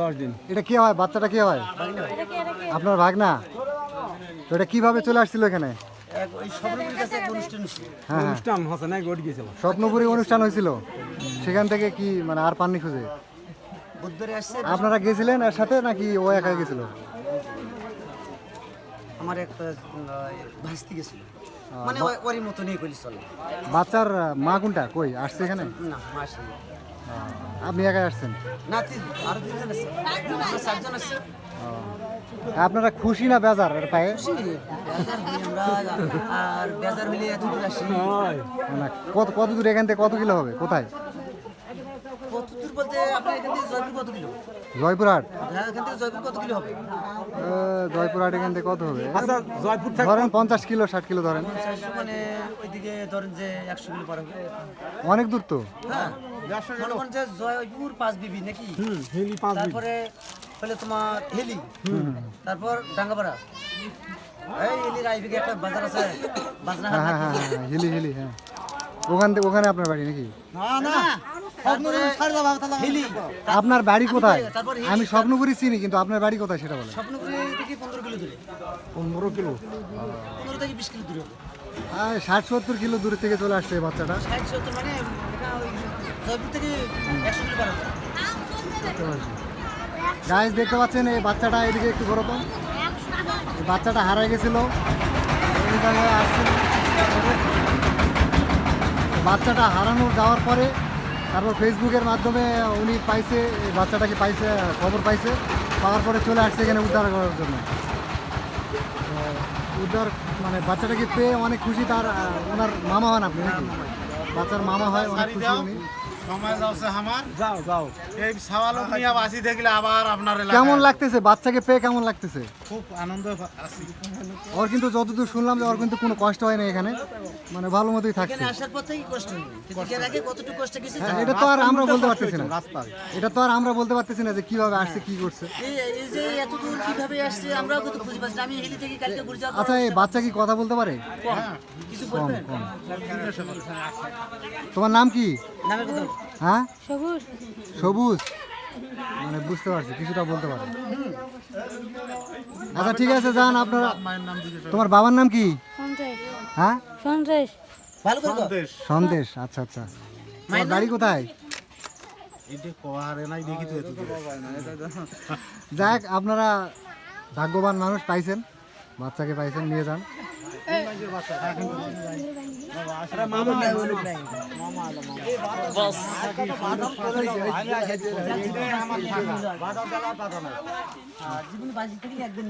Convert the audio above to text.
দশ দিন। এটা কে হয়? বাচ্চাটা কে হয়? আপনার ভাগনা? তো এটা কীভাবে চলে আসছিল এখানে? ওই স্বপ্নপুরীর কাছে এক অনুষ্ঠান ছিল। হ্যাঁ হ্যাঁ। অনুষ্ঠান হচ্ছে না গোট গিয়েছিল স্বপ্নপুরী অনুষ্ঠান হয়েছিল। সেখান থেকে কি মানে আর পাননি খুঁজে? আপনারা গেছিলেন এর সাথে নাকি ও একা গেছিল? আমার একটা ভাসতে গেছিল। মানে ওরই চলে। বাচ্চার মা কোনটা? কই আসছে এখানে? না আপনি একাই আসছেন? না আরও তিনজন আছে। আমরা চারজন আছে। আপনারা খুশি না বেজার এর পায়ে? বেজার হই আমরা আর বেজার হইলে এত দূর আসি। না কত কত দূর এখান থেকে কত কিলো হবে? কোথায়? কত দূর বলতে আপনার এখান থেকে জয়পুর কত কিলো? জয়পুরহাট? হ্যাঁ জয়পুর কত কিলো হবে? জয়পুরহাট এখান থেকে কত হবে? আচ্ছা জয়পুর থেকে ধরেন পঞ্চাশ কিলো ষাট কিলো ধরেন। মানে ওইদিকে ধরেন যে একশো কিলো পার অনেক দূর তো। হ্যাঁ করেন জয়পুর পাঁচ বিবি নাকি? তারপরে হলে তোমার হেলি। তারপর ডাঙ্গাপাড়া। এই হেলির আইবিকে একটা বাজার আছে বাজনা হ্যাঁ হ্যাঁ হ্যাঁ হ্যাঁ হিলি হিলি হ্যাঁ। ওখান থেকে ওখানে আপনার বাড়ি নাকি? না না। আপনার বাড়ি কোথায়? আমি স্বপ্নপুরি চিনি কিন্তু আপনার বাড়ি কোথায় সেটা বলেন। স্বপ্নপুরি থেকে পনেরো কিলো হবে। ষাট সত্তর কিলো দূর থেকে চলে আসছে এই বাচ্চাটা। সত্তর মানে গাইজ দেখতে পাচ্ছেন এই বাচ্চাটা এদিকে একটু ঘোরো তো এই বাচ্চাটা হারাই গেছিল। বাচ্চাটা হারানো যাওয়ার পরে তারপর ফেসবুকের মাধ্যমে উনি পাইছে বাচ্চাটাকে পাইছে খবর পাইছে পাওয়ার পরে চলে আসছে এখানে উদ্ধার করার জন্য। উদ্ধার মানে বাচ্চাটাকে পেয়ে অনেক খুশি তার ওনার মামা হন আপনি নাকি? বাচ্চার মামা হয় অনেক খুশি উনি। সময় যাচ্ছে আমার। যাও যাও। এই সাওয়ালক নিয়ে বাসি দেখলে আবার আপনার কেমন লাগতেছে? বাচ্চাকে পেয়ে কেমন লাগতেছে? খুব আনন্দ আছি। ওর কিন্তু যতদূর শুনলাম যে ওর কিন্তু কোনো কষ্ট হয় না এখানে। মানে ভালো মতোই থাকছে। আসার পর থেকে কষ্ট আগে কতটুকু কষ্ট গেছে হ্যাঁ, এটা তো আর আমরা বলতে পারতেছি না। এটা তো আর আমরা বলতে পারতেছি না যে কীভাবে আসছে কি করছে। এই যে এত দূর কীভাবে আসছে আমরাও কিন্তু খুঁজে পাচ্ছি আমি হেলি থেকে কালকে ঘুরে যাওয়ার আচ্ছা এই বাচ্চা কি কথা বলতে পারে? কিছু বলবেন? তোমার নাম কি? নামের কথা হ্যাঁ? সবুজ। সবুজ? মানে বুঝতে পারছি কিছুটা বলতে পারে আচ্ছা ঠিক আছে যান আপনারা তোমার বাবার নাম কি? সন্দেশ। হ্যাঁ? সন্দেশ। সন্দেশ। আচ্ছা আচ্ছা। তোমার বাড়ি কোথায়। যাক আপনারা ভাগ্যবান মানুষ পাইছেন। বাচ্চাকে পাইছেন নিয়ে যান। জীবনে বাজি থেকে একদিন।